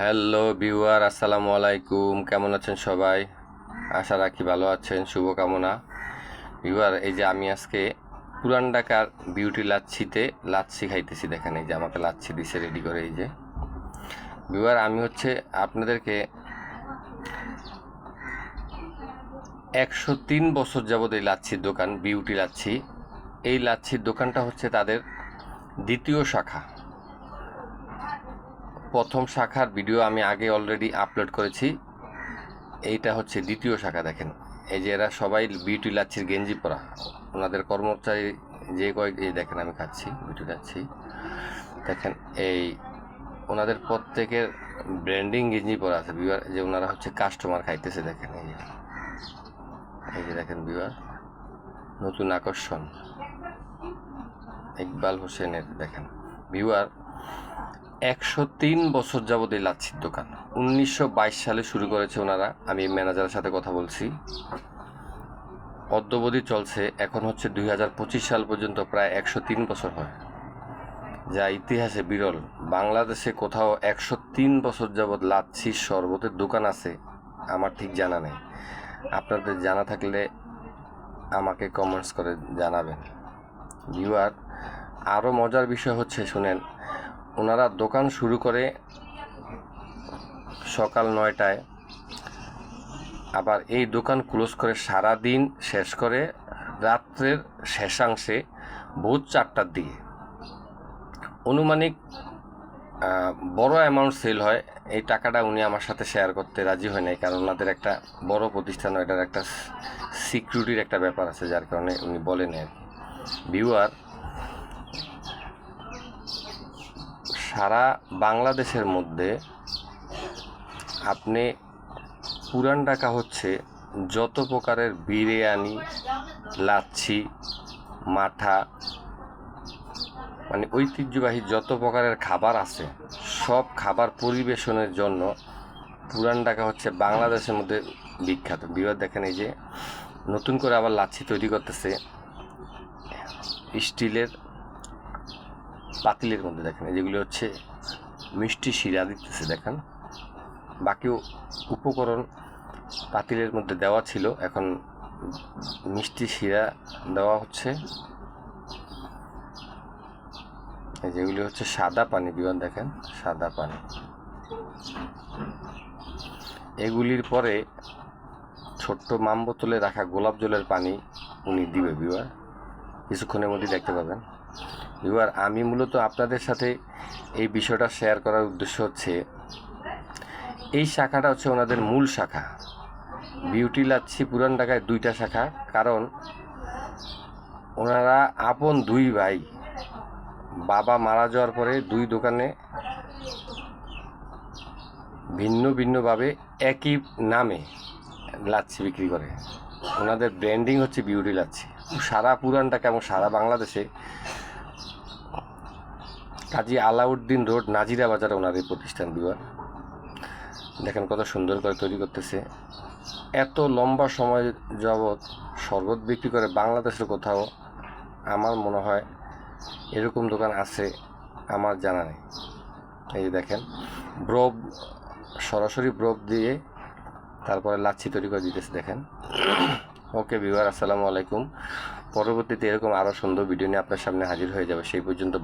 Hello viewer আসসালামু আলাইকুম। কেমন আছেন সবাই? আশা রাখি ভালো আছেন, শুভকামনা। ভিউয়ার এই যে আমি আজকে পুরান ঢাকার বিউটি লাচ্ছিতে লাচ্ছি খাইতেছি, দেখেন এই যে আমাকে লাচ্ছি দিছে রেডি করে, এই যে। ভিউয়ার আমি হচ্ছে আপনাদেরকে একশো তিন বছর যাবত এই লাচ্ছির দোকান বিউটি লাচ্ছি। এই লাচ্ছির দোকানটা হচ্ছে তাদের দ্বিতীয় শাখা। প্রথম শাখার ভিডিও আমি আগে অলরেডি আপলোড করেছি। এইটা হচ্ছে দ্বিতীয় শাখা, দেখেন। এই যে এরা সবাই বিউটি লাচ্ছির গেঞ্জি পরা। ওনাদের কর্মচারী যে কয়েক, এই দেখেন আমি খাচ্ছি বিউটি লাচ্ছি দেখেন, এই ওনাদের প্রত্যেকের ব্র্যান্ডিং গেঞ্জি পরা আছে বিবার যে ওনারা হচ্ছে কাস্টমার খাইতেছে, দেখেন, এই যে। এই যে দেখেন বিবার নতুন আকর্ষণ। ইকবাল হোসেনের, দেখেন ভিউয়ার একশো তিন বছর যাবত এই লাচ্ছির দোকান উনিশশো বাইশ সালে শুরু করেছে ওনারা। আমি ম্যানেজারের সাথে কথা বলছি। অদ্যবধি চলছে। এখন হচ্ছে দুই হাজার পঁচিশ সাল পর্যন্ত প্রায় একশো তিন বছর হয়। যা ইতিহাসে বিরল। বাংলাদেশে কোথাও একশো তিন বছর যাবৎ লাচ্ছির শরবতের দোকান আছে, আমার ঠিক জানা নেই। আপনাদের জানা থাকলে আমাকে কমেন্টস করে জানাবেন। ভিউয়ার আরও মজার বিষয় হচ্ছে, শুনেন ওনারা দোকান শুরু করে সকাল নয়টায়। আবার এই দোকান ক্লোজ করে সারা দিন শেষ করে রাত্রের শেষাংশে ভোর চারটার দিকে। অনুমানিক বড় অ্যামাউন্ট সেল হয়। এই টাকাটা উনি আমার সাথে শেয়ার করতে রাজি হয় নাই, কারণ ওনাদের একটা বড় প্রতিষ্ঠান এটার একটা সিকিউরিটির একটা ব্যাপার আছে, যার কারণে উনি বলেন আর ভিউয়ার সারা বাংলাদেশের মধ্যে আপনি পুরান ঢাকা হচ্ছে যত প্রকারের বিরিয়ানি, লাচ্ছি মাঠা মানে ঐতিহ্যবাহী যত প্রকারের খাবার আছে, সব খাবার পরিবেশনের জন্য পুরান ঢাকা হচ্ছে বাংলাদেশের মধ্যে বিখ্যাত। বিবাদ দেখেন এই যে, নতুন করে আবার লাচ্ছি তৈরি করতেছে। স্টিলের পাতিলের মধ্যে দেখেন যেগুলি হচ্ছে মিষ্টি শিরা দিতেছে, দেখেন। বাকি উপকরণ পাতিলের মধ্যে দেওয়া ছিল, এখন মিষ্টি শিরা দেওয়া হচ্ছে। যেগুলি হচ্ছে সাদা পানি, বিমান দেখেন, সাদা পানি। এগুলির পরে ছোট্ট মাম বোতলে রাখা গোলাপ জলের পানি উনি দিবে বিবার কিছুক্ষণের মধ্যে দেখতে পাবেন। এবার আমি মূলত আপনাদের সাথে এই বিষয়টা শেয়ার করার উদ্দেশ্য হচ্ছে, এই শাখাটা হচ্ছে ওনাদের মূল শাখা। বিউটি লাচ্ছি পুরান ঢাকায় দুইটা শাখা, কারণ ওনারা আপন দুই ভাই, বাবা মারা যাওয়ার পরে দুই দোকানে ভিন্ন ভিন্নভাবে একই নামে লাচ্ছি বিক্রি করে। ওনাদের ব্র্যান্ডিং হচ্ছে বিউটি লাচ্ছি। সারা পুরান ঢাকা এবং সারা বাংলাদেশে কাজী আলাউদ্দিন রোড, নাজিরা বাজারে ওনাদের প্রতিষ্ঠান বিভাগ। দেখেন কত সুন্দর করে তৈরি করতেছে। এত লম্বা সময় যাবৎ শরবত বিক্রি করে বাংলাদেশের কোথাও, আমার মনে হয় এরকম দোকান আছে, আমার জানা নেই। এই যে দেখেন, ব্রব, সরাসরি ব্রব দিয়ে তারপরে লাচ্ছি তৈরি করে দিতেছে, দেখেন। ওকে বিভার আসসালামু আলাইকুম। পরবর্তীতে এরকম আরও সুন্দর ভিডিও নিয়ে আপনার সামনে হাজির হয়ে যাবে, সেই পর্যন্ত